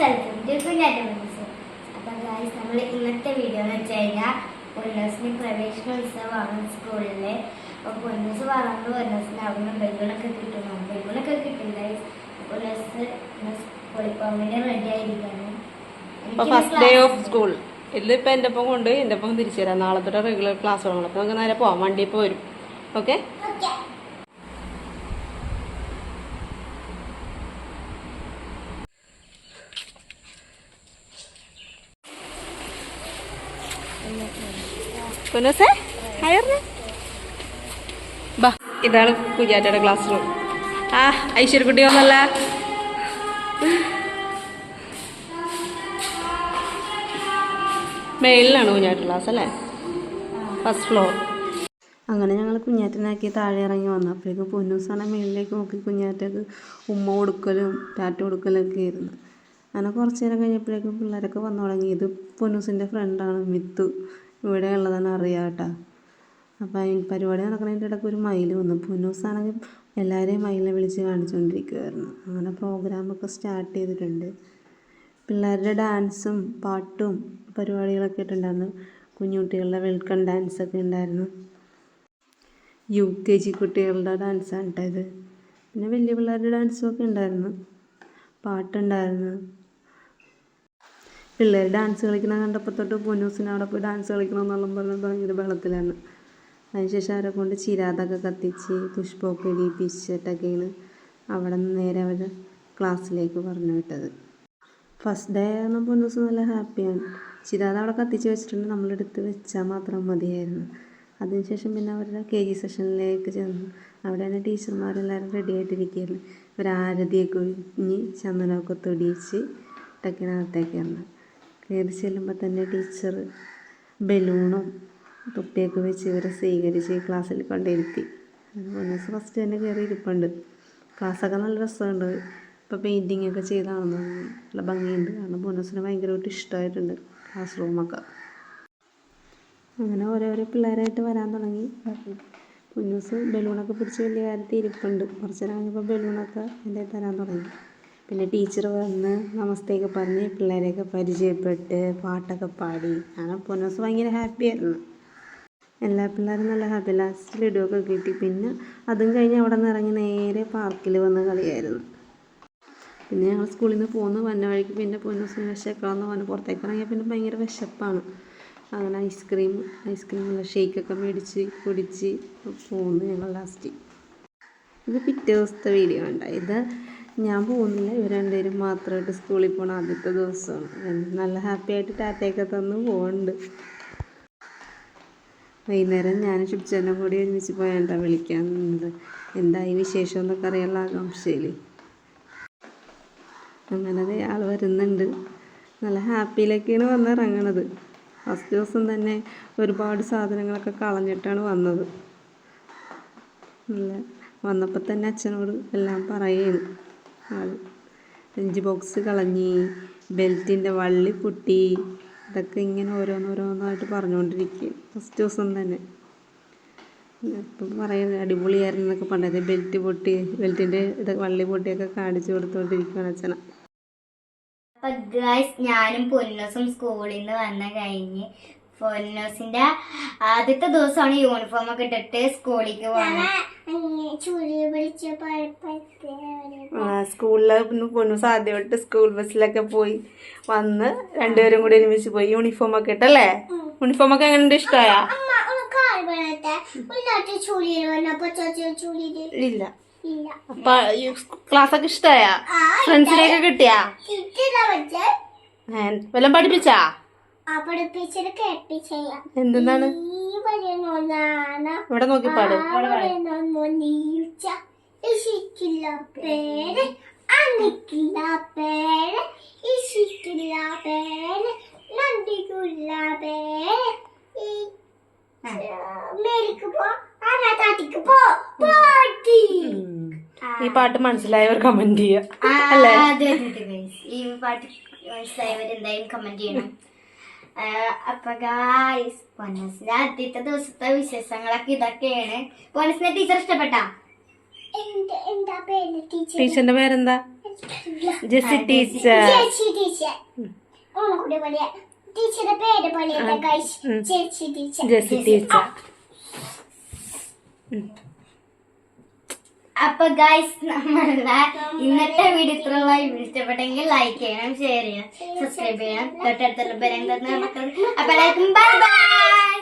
Welcome to അപ്പം guys നമ്മൾ ഇന്നത്തെ വീഡിയോ എന്ന് വെച്ച് കഴിഞ്ഞാൽ പൊന്നൂസിന് പ്രവേശനോത്സവമാണ് സ്കൂളിൽ അപ്പോൾ പൊന്നൂസ് വളർന്നു പൊന്നൂസിന് അവിടുന്ന് ബലൂണൊക്കെ കിട്ടുന്നു ബലൂണൊക്കെ കിട്ടും ഗായ്സ് പോകാൻ വേണ്ടി റെഡി ഓഫ് സ്കൂൾ ഇതിലിപ്പോ എന്റെ ഒപ്പം കൊണ്ട് എന്റെ ഒപ്പം തിരിച്ചു തരാം നാളെ തൊട്ട് റെഗുലർ ക്ലാസ് തുടങ്ങണം. അപ്പൊ നമുക്ക് നേരെ പോവാം. വണ്ടി ഇപ്പൊ വരും. ഓക്കെ പൊന്നൂസേ ഹയറിന് ബാ ഇതാണ് കുഞ്ഞാറ്റയുടെ ക്ലാസ് റൂം ആ ഐശ്വര്യക്കുട്ടി ഒന്നല്ല മേളിലാണ് കുഞ്ഞാറ്റ ക്ലാസ് അല്ലേ? ഫസ്റ്റ് ഫ്ലോർ അങ്ങനെ ഞങ്ങൾ കുഞ്ഞാറ്റനാക്കി താഴെ ഇറങ്ങി വന്നു. അപ്പോഴേക്കും പൊന്നൂസാണ് മേളിലേക്ക് നോക്കി കുഞ്ഞാറ്റക്ക് ഉമ്മ കൊടുക്കലും ടാറ്റ കൊടുക്കലൊക്കെ ആയിരുന്നു. അങ്ങനെ കുറച്ച് നേരം കഴിഞ്ഞപ്പോഴേക്കും പിള്ളേരൊക്കെ വന്നു തുടങ്ങി. ഇത് പൊന്നൂസിന്റെ ഫ്രണ്ടാണ് മിത്തു. ഇവിടെ ഉള്ളതാണ് അറിയാം കേട്ടോ. അപ്പോൾ ഈ പരിപാടി നടക്കുന്നതിന്റെ ഇടയ്ക്ക് ഒരു മയിൽ വന്നു. പൊന്നൂസാണെങ്കിൽ എല്ലാവരെയും മയിലിനെ വിളിച്ച് കാണിച്ചുകൊണ്ടിരിക്കുമായിരുന്നു അങ്ങനെ പ്രോഗ്രാമൊക്കെ സ്റ്റാർട്ട് ചെയ്തിട്ടുണ്ട്. പിള്ളേരുടെ ഡാൻസും പാട്ടും പരിപാടികളൊക്കെ ഇട്ടുണ്ടായിരുന്നു കുഞ്ഞുകുട്ടികളുടെ വെൽക്കം ഡാൻസ് ഒക്കെ ഉണ്ടായിരുന്നു. യു കെ ജി കുട്ടികളുടെ ഡാൻസാണ് കേട്ടോ ഇത്. പിന്നെ വലിയ പിള്ളേരുടെ ഡാൻസും ഒക്കെ ഉണ്ടായിരുന്നു. പാട്ടുണ്ടായിരുന്നു. പിള്ളേർ ഡാൻസ് കളിക്കുന്ന കണ്ടപ്പോൾ തൊട്ട് പൊന്നൂസിന് അവിടെ പോയി ഡാൻസ് കളിക്കണം എന്നെല്ലാം പറഞ്ഞ് ഭയങ്കര വെള്ളത്തിലാണ് അതിനുശേഷം അവരെ കൊണ്ട് ചിരാതൊക്കെ കത്തിച്ച് പുഷ്പമൊക്കെ ഇടിപ്പിച്ചിട്ടൊക്കെയാണ് അവിടെ നിന്ന് നേരെ അവർ ക്ലാസ്സിലേക്ക് പറഞ്ഞു വിട്ടത്. ഫസ്റ്റ് ഡേ ആയിരുന്നു പൊന്നൂസ് നല്ല ഹാപ്പിയാണ് ചിരാത അവിടെ കത്തിച്ച് വെച്ചിട്ടുണ്ട്. നമ്മളെടുത്ത് വെച്ചാൽ മാത്രം മതിയായിരുന്നു. അതിനുശേഷം പിന്നെ അവരുടെ കെ ജി സെഷനിലേക്ക് ചെന്നു. അവിടെയാണ് ടീച്ചർമാരെല്ലാവരും റെഡി ആയിട്ടിരിക്കുകയായിരുന്നു. ഒരു ആരതിയൊക്കെ ഒഴിഞ്ഞ് ചന്ദനമൊക്കെ തൊടിയിച്ച് ടക്കിനകത്തേക്ക് ഇറങ്ങും കയറി ചെല്ലുമ്പോൾ തന്നെ ടീച്ചർ ബലൂണും തൊപ്പിയൊക്കെ വെച്ച് ഇവരെ സ്വീകരിച്ച് ക്ലാസ്സിൽ കൊണ്ടിരുത്തി. പൊന്നൂസ് ഫസ്റ്റ് തന്നെ കയറി ഇരിപ്പുണ്ട്. ക്ലാസ്സൊക്കെ നല്ല രസമുണ്ട്. ഇപ്പോൾ പെയിന്റിങ് ഒക്കെ ചെയ്താണെന്ന് നല്ല ഭംഗിയുണ്ട്. കാരണം ബോണസിന് ഭയങ്കരമായിട്ട് ഇഷ്ടമായിട്ടുണ്ട് ക്ലാസ് റൂമൊക്കെ അങ്ങനെ ഓരോരോ പിള്ളേരായിട്ട് വരാൻ തുടങ്ങി. പൊന്നൂസ് ബലൂണൊക്കെ പിടിച്ച് വലിയ കാര്യത്തിൽ ഇരിപ്പുണ്ട്. കുറച്ച് നേരം കഴിഞ്ഞപ്പോൾ ബലൂണൊക്കെ എന്റെ തരാൻ തുടങ്ങി. പിന്നെ ടീച്ചർ വന്ന് നമസ്തേയൊക്കെ പറഞ്ഞ് പിള്ളേരെയൊക്കെ പരിചയപ്പെട്ട് പാട്ടൊക്കെ പാടി. അങ്ങനെ പൊന്നൂസ് ഭയങ്കര ഹാപ്പിയായിരുന്നു എല്ലാ പിള്ളേരും നല്ല ഹാപ്പി ലാസ്റ്റ് ലഡു ഒക്കെ കിട്ടി. പിന്നെ അതും കഴിഞ്ഞ് അവിടെ നിന്ന് ഇറങ്ങി നേരെ പാർക്കിൽ വന്ന് കളിയായിരുന്നു. പിന്നെ ഞങ്ങൾ സ്കൂളിൽ നിന്ന് പോകുന്ന വന്ന വഴിക്ക് പിന്നെ പൊന്നൂസിന് വിശക്കാന്ന് പറഞ്ഞ് പുറത്തേക്ക് ഇറങ്ങിയാൽ പിന്നെ ഭയങ്കര വിശപ്പാണ്. അങ്ങനെ ഐസ്ക്രീം ഐസ്ക്രീമുള്ള ഷേക്കൊക്കെ മേടിച്ച് കുടിച്ച് പോകുന്നു ഞങ്ങൾ ലാസ്റ്റ് ഇത് പിറ്റേ ദിവസത്തെ വീഡിയോ ഉണ്ട് ഇത് ഞാൻ പോകുന്നില്ല. ഇവർ രണ്ടുപേരും മാത്രമായിട്ട് സ്കൂളിൽ പോകണ ആദ്യത്തെ ദിവസമാണ്. നല്ല ഹാപ്പി ആയിട്ട് ടാറ്റയൊക്കെ തന്ന് പോകുന്നുണ്ട് വൈകുന്നേരം ഞാൻ ഷിബ്ചേനും കൂടി ഒരുമിച്ച് പോയാണ്ടാ വിളിക്കാൻ നിന്നത്. എന്തായി വിശേഷം എന്നൊക്കെ അറിയാനുള്ള ആകാംക്ഷയിൽ അങ്ങനെ അയാൾ വരുന്നുണ്ട്. നല്ല ഹാപ്പിയിലേക്കാണ് വന്നിറങ്ങണത്. ഫസ്റ്റ് ദിവസം തന്നെ ഒരുപാട് സാധനങ്ങളൊക്കെ കളഞ്ഞിട്ടാണ് വന്നത്. അല്ല? വന്നപ്പോൾ തന്നെ അച്ഛനോട് എല്ലാം പറയുന്നു ലഞ്ച് ബോക്സ് കളഞ്ഞി ബെൽറ്റിന്റെ വള്ളി പൊട്ടി ഇതൊക്കെ ഇങ്ങനെ ഓരോന്നോരോന്നായിട്ട് പറഞ്ഞുകൊണ്ടിരിക്കുക ഫസ്റ്റ് ദിവസം തന്നെ. ഇപ്പം പറയുന്നത് അടിപൊളിയായിരുന്നു എന്നൊക്കെ പറഞ്ഞത്. ബെൽറ്റ് പൊട്ടി ബെൽറ്റിന്റെ ഇത് വള്ളി പൊട്ടിയൊക്കെ കാണിച്ചു കൊടുത്തുകൊണ്ടിരിക്കുകയാണ് അച്ഛനെ അപ്പൊ ഗൈസ് ഞാനും പൊന്നോസും സ്കൂളിൽ നിന്ന് വന്ന കഴിഞ്ഞ് പൊന്നോസിന്റെ ആദ്യത്തെ ദിവസമാണ് യൂണിഫോം ഒക്കെ ഇട്ടിട്ട് സ്കൂളിലേക്ക് പോകുന്നത് പിടിച്ച സ്കൂളിൽ പൊന്നൂസ് ആദ്യമായിട്ട് സ്കൂൾ ബസ്സിലൊക്കെ പോയി വന്ന് രണ്ടുപേരും കൂടി ഒരുമിച്ച് പോയി യൂണിഫോം ഒക്കെ ഇട്ടല്ലേ? യൂണിഫോം ഒക്കെ എങ്ങനെ ഇഷ്ടമായ ഇല്ല. ക്ലാസ് ഒക്കെ ഇഷ്ടമായ ഫ്രണ്ട്സിനെയൊക്കെ കിട്ടിയാ? വല്ലതും പഠിപ്പിച്ചാ? എന്താണ് ഇവിടെ നോക്കി പാട് നീച്ച ഇഷിക്കില്ല പേര് അന്നിക്കില്ല പേര് ഇഷിക്കില്ല പേര് നന്ദിക്കില്ല പേര് ഈ മേലേക്ക് പോ അനാഥാട്ടിക്ക് പോ. പാട്ടി ഈ പാട്ട് മനസ്സിലായവർ കമന്റ് ചെയ്യുക അല്ലേ? ഈ പാട്ട് മനസ്സിലായവരെന്തായാലും കമന്റ് ചെയ്യണം. അപ്പൊ ഗായ്സ് പൊന്നസിന്റെ ആദ്യത്തെ ദിവസത്തെ വിശേഷങ്ങളൊക്കെ ഇതൊക്കെയാണ്. പൊന്നസിനെ ടീച്ചർ ഇഷ്ടപ്പെട്ടാ? എന്താ പേര് ടീച്ചർ ടീച്ചറിന്റെ പേരെന്താ? Jessie teacher. ടീച്ചറുടെ പേര് പോലെ ജെസ്സി ടീച്ചർ. അപ്പൊ ഗൈസ് നമ്മളുടെ ഇന്നത്തെ വീഡിയോ ഇത്രയുമായി ഇഷ്ടപ്പെട്ടെങ്കിൽ ലൈക്ക് ചെയ്യണം ഷെയർ ചെയ്യണം സബ്സ്ക്രൈബ് ചെയ്യണം. തൊട്ടടുത്തുള്ള ബലം തന്നെ അപ്പൊ എല്ലാവർക്കും ബൈ ബൈ